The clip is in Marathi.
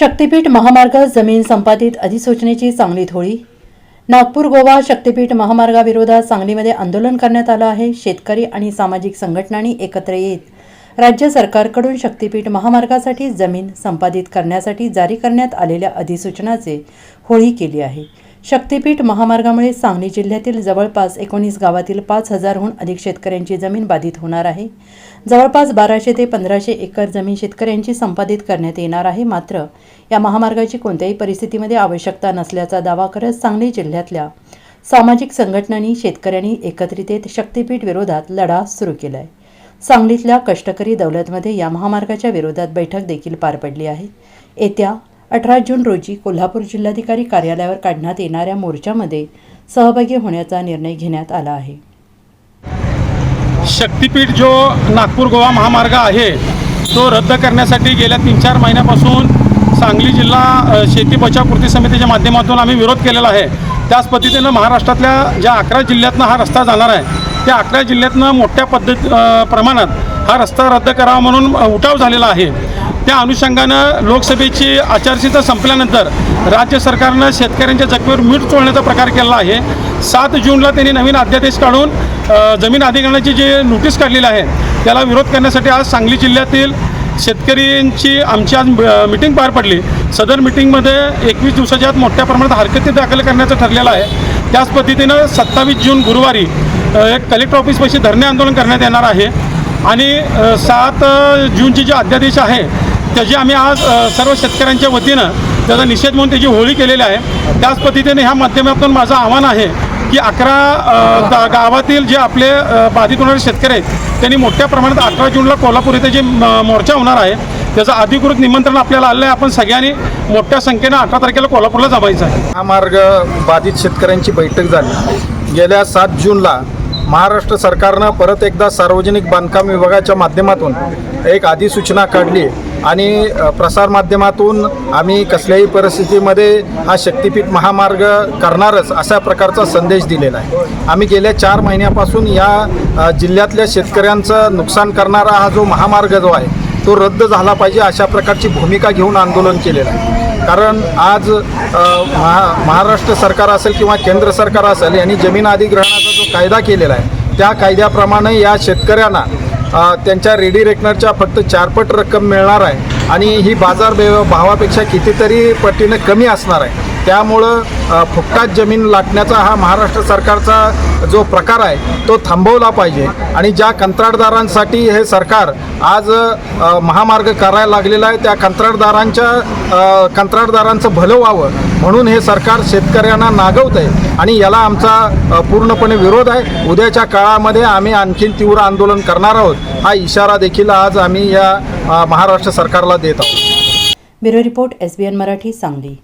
शक्तीपीठ महामार्ग जमीन संपादित अधिसूचनेची सांगलीत होळी नागपूर गोवा शक्तीपीठ महामार्गाविरोधात सांगलीमध्ये आंदोलन करण्यात आलं आहे. शेतकरी आणि सामाजिक संघटनांनी एकत्र येत राज्य सरकारकडून शक्तीपीठ महामार्गासाठी जमीन संपादित करण्यासाठी जारी करण्यात आलेल्या अधिसूचनाचे होळी केली आहे. शक्तीपीठ महामार्गामुळे सांगली जिल्ह्यातील जवळपास एकोणीस गावातील पाच हजारहून अधिक शेतकऱ्यांची जमीन बाधित होणार आहे. जवळपास बाराशे ते पंधराशे एकर जमीन शेतकऱ्यांची संपादित करण्यात येणार आहे. मात्र या महामार्गाची कोणत्याही परिस्थितीमध्ये आवश्यकता नसल्याचा दावा करत सांगली जिल्ह्यातल्या सामाजिक संघटनांनी शेतकऱ्यांनी एकत्रित येत शक्तीपीठ विरोधात लढा सुरू केला आहे सांगलीतल्या कष्टकरी दौलतमध्ये या महामार्गाच्या विरोधात बैठक देखील पार पडली आहे. येत्या अठरा जून रोजी कोल्हापूर जिल्हाधिकारी कार्यालयावर काढण्यात येणाऱ्या मोर्चामध्ये सहभागी होण्याचा निर्णय घेण्यात आला आहे. शक्तीपीठ जो नागपूर गोवा महामार्ग आहे तो रद्द करण्यासाठी गेल्या तीन चार महिन्यापासून सांगली जिल्हा शेती बचाव कृती समितीच्या माध्यमातून आम्ही विरोध केलेला आहे. त्याच पद्धतीनं महाराष्ट्रातल्या ज्या अकरा जिल्ह्यातनं हा रस्ता जाणार आहे त्या अकरा जिल्ह्यातनं मोठ्या पद्धत प्रमाणात हा रस्ता रद्द करावा म्हणून उठाव झालेला आहे. त्या अनुषंगानं लोकसभेची आचारसंहिता संपल्यानंतर राज्य सरकारनं शेतकऱ्यांच्या जखमेवर मीठ चोळण्याचा प्रकार केला आहे. सात जूनला त्यांनी नवीन अध्यादेश काढून जमीन अधिग्रहणाची जी नोटीस काढलेली आहे त्याला विरोध करण्यासाठी आज सांगली जिल्ह्यातील शेतकऱ्यांची आमची आज मिटिंग पार पडली. सदर मिटिंगमध्ये एकवीस दिवसाच्या आत मोठ्या प्रमाणात हरकती दाखल करण्याचं ठरलेलं आहे. त्याच पद्धतीनं सत्तावीस जून गुरुवारी एक कलेक्टर ऑफिसपाशी धरणे आंदोलन करण्यात येणार आहे. आणि सात जूनची जी अध्यादेश आहे त्याची आम्ही आज सर्व शेतकऱ्यांच्या वतीनं त्याचा निषेध म्हणून त्याची होळी केलेली आहे त्याच पद्धतीने ह्या माध्यमातून माझं आव्हान आहे की अकरा गा गावातील जे आपले बाधित होणारे शेतकरी आहेत त्यांनी मोठ्या प्रमाणात अकरा जूनला कोल्हापूर येथे जे म, मोर्चा होणार आहे त्याचं अधिकृत निमंत्रण आपल्याला आलं आहे. आपण सगळ्यांनी मोठ्या संख्येनं अकरा तारखेला कोल्हापूरला जमायचं आहे. हा मार्ग बाधित शेतकऱ्यांची बैठक झाली. गेल्या सात जूनला महाराष्ट्र सरकारनं परत एकदा सार्वजनिक बांधकाम विभागाच्या माध्यमातून एक अधिसूचना काढली. आणि प्रसारमाध्यमातून आम्ही कसल्याही परिस्थितीमध्ये हा शक्तीपीठ महामार्ग करणारच अशा प्रकारचा संदेश दिलेला आहे. आम्ही गेल्या चार महिन्यापासून या जिल्ह्यातल्या शेतकऱ्यांचं नुकसान करणारा हा जो महामार्ग जो आहे तो रद्द झाला पाहिजे अशा प्रकारची भूमिका घेऊन आंदोलन केलेलं आहे. कारण आज महा महाराष्ट्र सरकार असेल किंवा केंद्र सरकार असेल यांनी जमीन अधिग्रहणाचा जो कायदा केलेला आहे त्या कायद्याप्रमाणे या शेतकऱ्यांना त्यांच्या रेडी रेकनरच्या फक्त चारपट रक्कम मिळणार आहे आणि ही बाजार भावापेक्षा कितीतरी पटीनं कमी असणार आहे. त्यामुळं फुकटात जमीन लाटण्याचा हा महाराष्ट्र सरकारचा जो प्रकार आहे तो थांबवला पाहिजे. आणि ज्या कंत्राटदारांसाठी हे सरकार आज महामार्ग करायला लागलेला आहे त्या कंत्राटदारांच्या कंत्राटदारांचं भलं व्हावं म्हणून हे सरकार शेतकऱ्यांना नागवत आहे आणि याला आमचा पूर्णपणे विरोध आहे. उद्याच्या काळामध्ये आम्ही आणखीन तीव्र आंदोलन करणार आहोत. हा इशारा देखील आज आम्ही या महाराष्ट्र सरकारला देत आहोत. Bureau report S B N Marathi Sangli.